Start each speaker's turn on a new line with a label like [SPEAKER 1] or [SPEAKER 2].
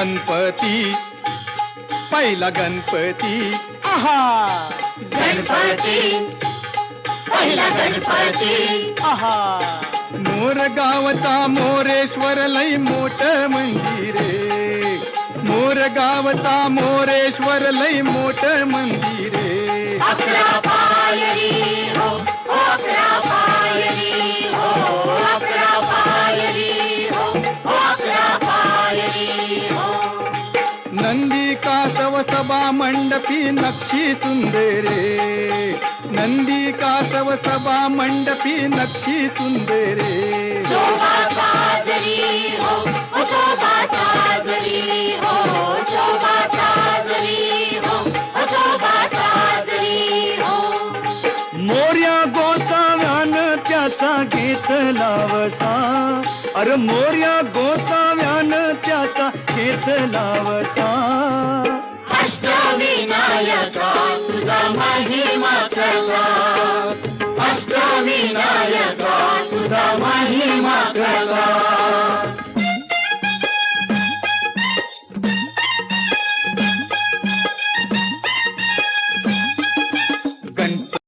[SPEAKER 1] गणपती पहिला गणपती. आहा!
[SPEAKER 2] गणपती पहिला गणपती.
[SPEAKER 1] आहा! मोर गावचा मोरेश्वर लई मोठ मंदिरे मोर गावचा मोरेश्वर लई मोठ मंदिरे नंदी कासव सभा मंडपी नक्षी सुंदरे? नंदी कासव सभा मंडपी नक्षी सुंदरे?
[SPEAKER 2] शोभा साजरी हो हो शोभा साजरी हो शोभा साजरी हो शोभा साजरी
[SPEAKER 1] मोर्या गोसाव्यान त्याचा घेतला वसा अरे मोर्या गोसाव्यान लावसा
[SPEAKER 2] अष्टविनायका तुझा महे मातरा